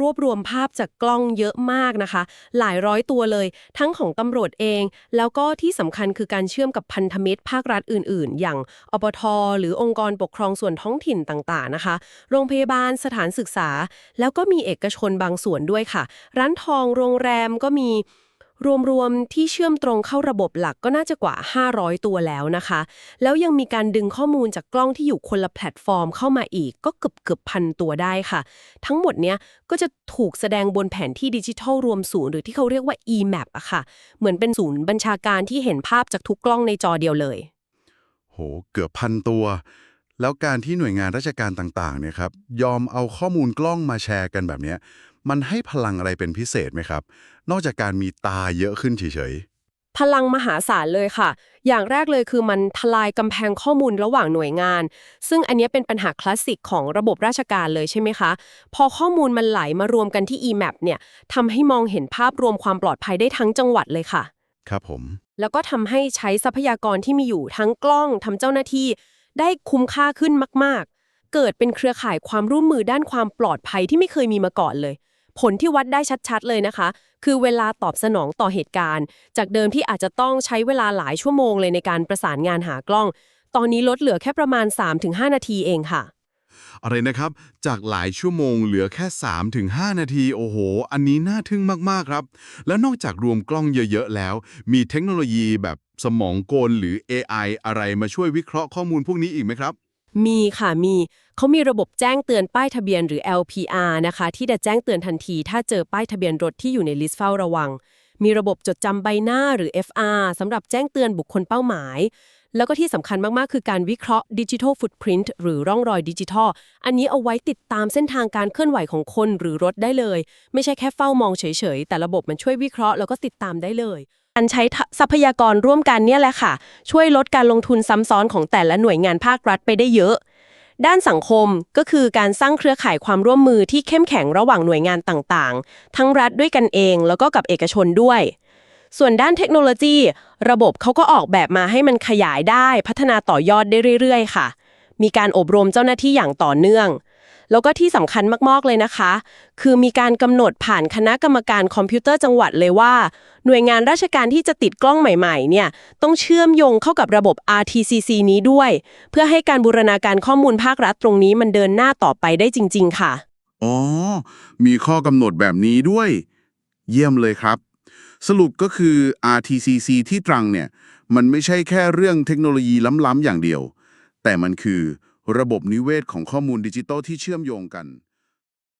รวบรวมภาพจากกล้องเยอะมากนะคะ หลายร้อยตัวเลย ทั้งของตำรวจเอง แล้วก็ที่สำคัญคือการเชื่อมกับพันธมิตรภาครัฐอื่น ๆ อย่างอปทหรือองค์กรปกครองส่วนท้องถิ่นต่างๆนะคะ โรงพยาบาลสถานศึกษา แล้วก็มีเอกชนบางส่วนด้วยค่ะ ร้านทองโรงแรมก็มี รวมๆ ที่เชื่อมตรงเข้าระบบหลักก็น่าจะกว่า 500 ตัวแล้วนะคะ แล้วยังมีการดึงข้อมูลจากกล้องที่อยู่คนละแพลตฟอร์มเข้ามาอีกก็เกือบเกือบพันตัวได้ค่ะ ทั้งหมดเนี้ยก็จะถูกแสดงบนแผนที่ดิจิทัลรวมศูนย์หรือที่เขาเรียกว่า e-map อะค่ะ เหมือนเป็นศูนย์บัญชาการที่เห็นภาพจากทุกกล้องในจอเดียวเลย โห เกือบพันตัว แล้วการที่หน่วยงานราชการต่างๆเนี่ยครับยอมเอาข้อมูลกล้องมาแชร์กันแบบเนี้ย มันให้พลังอะไรเป็นพิเศษไหมครับ นอกจากการมีตาเยอะขึ้นเฉยพลังมหาศาลเลยค่ะ อย่างแรกเลยคือมันทลายกำแพงข้อมูลระหว่างหน่วยงาน ซึ่งอันเนี้ยเป็นปัญหาคลาสสิกของระบบราชการเลยใช่ไหมคะ พอข้อมูลมันไหลมารวมกันที่ e-map เนี่ยทำให้มองเห็นภาพรวมความปลอดภัยได้ทั้งจังหวัดเลยค่ะๆครับผม แล้วก็ทำให้ใช้ทรัพยากรที่มีอยู่ทั้งกล้องทำเจ้าหน้าที่ ได้คุ้มค่าขึ้นมาก ๆ เกิดเป็นเครือข่ายความร่วมมือด้านความปลอดภัยที่ไม่เคยมีมาก่อนเลย ผลที่วัดได้ชัดๆเลยนะคะ คือเวลาตอบสนองต่อเหตุการณ์ จากเดิมที่อาจจะต้องใช้เวลาหลายชั่วโมงเลยในการประสานงานหากล้อง ตอนนี้ลดเหลือแค่ประมาณ 3-5 นาทีเองค่ะ อะไรนะครับ จากหลายชั่วโมงเหลือแค่ 3-5 นาที โอ้โห อันนี้น่าทึ่งมากๆครับ แล้วนอกจากรวมกล้องเยอะๆแล้ว มีเทคโนโลยีแบบสมองกลหรือ AI อะไรมาช่วยวิเคราะห์ข้อมูลพวกนี้อีกไหมครับ มีค่ะมีเขามีระบบแจ้งเตือนป้ายทะเบียนหรือ LPR นะคะ ที่จะแจ้งเตือนทันที ถ้าเจอป้ายทะเบียนรถที่อยู่ในลิสต์เฝ้าระวัง มีระบบจดจำใบหน้าหรือ FR สำหรับแจ้งเตือนบุคคลเป้าหมาย แล้วก็ที่สำคัญมาก ๆ คือการวิเคราะห์ดิจิทัลฟุตพิ้นหรือร่องรอยดิจิทัล อันนี้เอาไว้ติดตามเส้นทางการเคลื่อนไหวของคนหรือรถได้เลย ไม่ใช่แค่เฝ้ามองเฉย ๆ แต่ระบบมันช่วยวิเคราะห์แล้วก็ติดตามได้เลย การใช้ทรัพยากรร่วมกันเนี่ยแหละค่ะ ช่วยลดการลงทุนซ้ำซ้อนของแต่ละหน่วยงานภาครัฐไปได้เยอะ ด้านสังคมก็คือการสร้างเครือข่ายความร่วมมือที่เข้มแข็งระหว่างหน่วยงานต่างๆ ทั้งรัฐด้วยกันเองแล้วก็กับเอกชนด้วย ส่วนด้านเทคโนโลยี ระบบเขาก็ออกแบบมาให้มันขยายได้พัฒนาต่อยอดได้เรื่อย ๆ ค่ะ มีการอบรมเจ้าหน้าที่อย่างต่อเนื่อง แล้วก็ที่สำคัญมากๆเลยนะคะ คือมีการกำหนดผ่านคณะกรรมการคอมพิวเตอร์จังหวัดเลยว่า หน่วยงานราชการที่จะติดกล้องใหม่ๆเนี่ยต้องเชื่อมโยงเข้ากับระบบ RTCC นี้ด้วย เพื่อให้การบูรณาการข้อมูลภาครัฐตรงนี้มันเดินหน้าต่อไปได้จริง ๆ ค่ะ อ๋อ มีข้อกำหนดแบบนี้ด้วย เยี่ยมเลยครับ สรุปก็คือ RTCC ที่ตรังเนี่ยมันไม่ใช่แค่เรื่องเทคโนโลยีล้ำๆอย่างเดียว แต่มันคือ ระบบนิเวศของข้อมูลดิจิตอลที่เชื่อมโยงกัน